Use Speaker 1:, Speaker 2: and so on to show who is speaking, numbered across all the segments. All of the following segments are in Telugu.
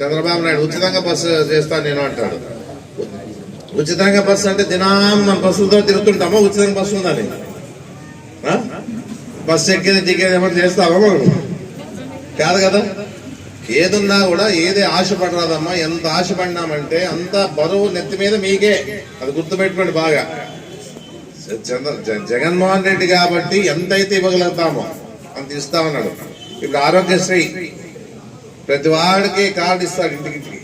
Speaker 1: చంద్రబాబు నాయుడు ఉచితంగా బస్సు చేస్తాను నేను అంటాడు. ఉచితంగా బస్సు అంటే దినం మన బస్సులతో తిరుగుతుంటామా? ఉచితంగా బస్సు ఉందని బస్సు ఎక్కేది దిగేది ఏమన్నా చేస్తావా మనం కాదు కదా? ఏదున్నా కూడా ఏది ఆశపడరాదమ్మా. ఎంత ఆశపడినామంటే అంత బరువు నెత్తి మీద మీకే. అది గుర్తుపెట్టుకోండి బాగా. చంద్ర జగన్మోహన్ రెడ్డి కాబట్టి ఎంతైతే ఇవ్వగలుగుతామో అంత ఇస్తామన్నాడు. ఇప్పుడు ఆరోగ్యశ్రీ ప్రతి వాడికి కార్డు ఇస్తాడు ఇంటికింటికి.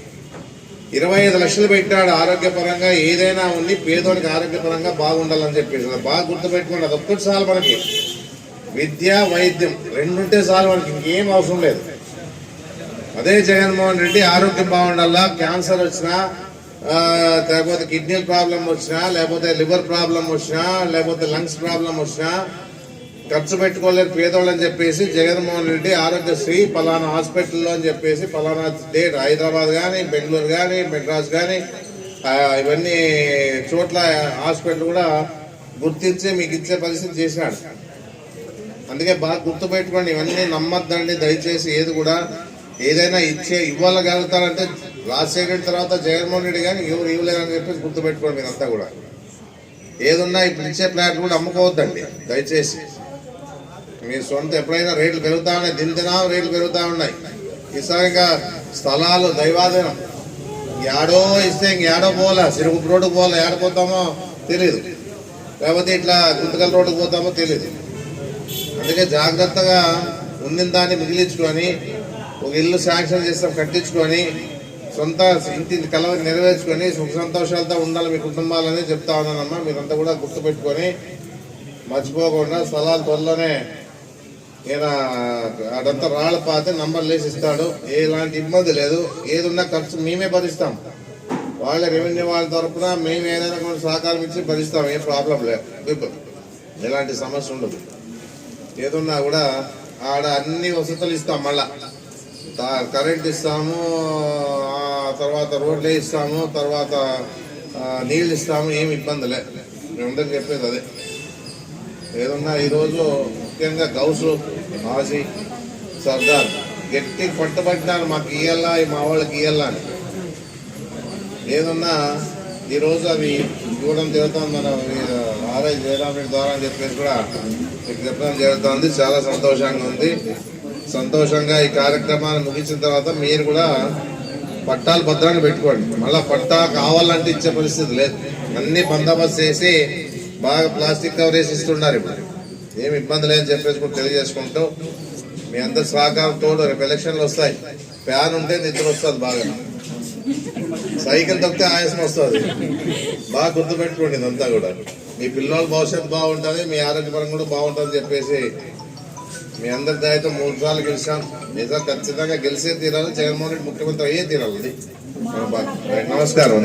Speaker 1: ఇరవై ఐదు లక్షలు పెట్టాడు ఆరోగ్యపరంగా ఏదైనా ఉంది పేదోడికి ఆరోగ్యపరంగా బాగుండాలని చెప్పేసి. బాగా గుర్తుపెట్టుకోండి అది ఒక్కటి చాలు మనకి. విద్య వైద్యం రెండుంటే చాలు మనకి ఇంకేం అవసరం లేదు. అదే జగన్మోహన్ రెడ్డి ఆరోగ్యం బాగుండాలా క్యాన్సర్ వచ్చినా లేకపోతే కిడ్నీ ప్రాబ్లం వచ్చినా లేకపోతే లివర్ ప్రాబ్లం వచ్చినా లేకపోతే లంగ్స్ ప్రాబ్లం వచ్చినా ఖర్చు పెట్టుకోలేరు పేదవాళ్ళని చెప్పేసి జగన్మోహన్ రెడ్డి ఆరోగ్యశ్రీ పలానా హాస్పిటల్లో అని చెప్పేసి పలానా డేట్ హైదరాబాద్ కానీ బెంగళూరు కానీ మెడ్రాస్ కానీ ఇవన్నీ చోట్ల హాస్పిటల్ కూడా గుర్తించి మీకు ఇచ్చే పరిస్థితి చేసినాడు అందుకే బాగా గుర్తుపెట్టుకోండి ఇవన్నీ నమ్మద్దండి దయచేసి ఏది కూడా ఏదైనా ఇచ్చే ఇవ్వగలుగుతారంటే రాజశేఖర్ తర్వాత జగన్మోహన్ రెడ్డి కానీ ఎవరు ఇవ్వలేదని చెప్పేసి గుర్తుపెట్టుకోండి మీరంతా కూడా. ఏదున్నా ఇప్పుడు ఇచ్చే ప్లాట్ కూడా అమ్ముకోవద్దండి దయచేసి. మీ సొంత ఎప్పుడైనా రేట్లు పెరుగుతా ఉన్నాయి దినదినా రేట్లు పెరుగుతా ఉన్నాయి. ఈసారి స్థలాలు దైవాధీనం. ఏడో ఇస్తే ఇంకేడో పోలే సిరుగు రోడ్డు పోలే ఏడపోతామో తెలియదు లేకపోతే ఇట్లా గుంతకల్ రోడ్డుకు పోతామో తెలియదు అందుకే జాగ్రత్తగా ఉందిన దాన్ని మిగిలించుకొని ఒక ఇల్లు శాంక్షన్ చేస్తాం కట్టించుకొని సొంత ఇంటి కలవ నెరవేర్చుకొని సుఖ సంతోషాలతో ఉండాలి మీ కుటుంబాలని చెప్తా ఉన్నానమ్మా. మీరంతా కూడా గుర్తుపెట్టుకొని మర్చిపోకుండా స్థలాలు త్వరలోనే ఈయన అడంతా రాళ్ళ పాతే నంబర్ వేసి ఇస్తాడు. ఎలాంటి ఇబ్బంది లేదు. ఏదున్నా ఖర్చు మేమే భరిస్తాం. వాళ్ళ రెవెన్యూ వాళ్ళ తరఫున మేము ఏదైనా కూడా సహకారం ఇచ్చి భరిస్తాం. ఏం ప్రాబ్లం లేదు. ఎలాంటి సమస్య ఉండదు. ఏదున్నా కూడా ఆడ అన్ని వసతులు ఇస్తాం మళ్ళా. కరెంట్ ఇస్తాము తర్వాత రోడ్లే ఇస్తాము తర్వాత నీళ్ళు ఇస్తాము ఏమి ఇబ్బంది లే మేమందరికి చెప్పేది అదే. ఏదన్నా ఈరోజు ముఖ్యంగా గౌసు మాజీ సర్దార్. గట్టి పట్టుబట్టినారు మాకు ఇయ్యాలా మా వాళ్ళకి ఇయ్యాలా అని. ఏదన్నా ఈరోజు అవి ఇవ్వడం జరుగుతుంది మన ఆర్ఐ జయరామ్ రెడ్డి ద్వారా అని చెప్పేసి కూడా మీకు చెప్పడం జరుగుతుంది. చాలా సంతోషంగా ఉంది. సంతోషంగా ఈ కార్యక్రమాన్ని ముగించిన తర్వాత మీరు కూడా పట్టాలు భద్రంగా పెట్టుకోండి. మళ్ళీ పట్టా కావాలంటే ఇచ్చే పరిస్థితి లేదు. అన్ని బందోబస్తు చేసి బాగా ప్లాస్టిక్ కవర్ వేసి ఇస్తున్నారు ఇప్పుడు. ఏమి ఇబ్బంది లేదని చెప్పేసి కూడా తెలియజేసుకుంటూ మీ అందరి సహకారంతో రేపు ఎలక్షన్లు వస్తాయి. ఫ్యాన్ ఉంటే నిద్ర వస్తుంది బాగా. సైకిల్ తొక్కితే ఆయాసం వస్తుంది. బాగా గుర్తుపెట్టుకోండి ఇదంతా కూడా. మీ పిల్లల భవిష్యత్తు బాగుంటుంది మీ ఆరోగ్యపరం కూడా బాగుంటుంది చెప్పేసి మీ అందరి దయతో మూడు సార్లు గెలిచాం. నిజం ఖచ్చితంగా గెలిచే తీరాలి జగన్మోహన్ రెడ్డి ముఖ్యమంత్రి అయ్యే తీరాలి. నమస్కారం.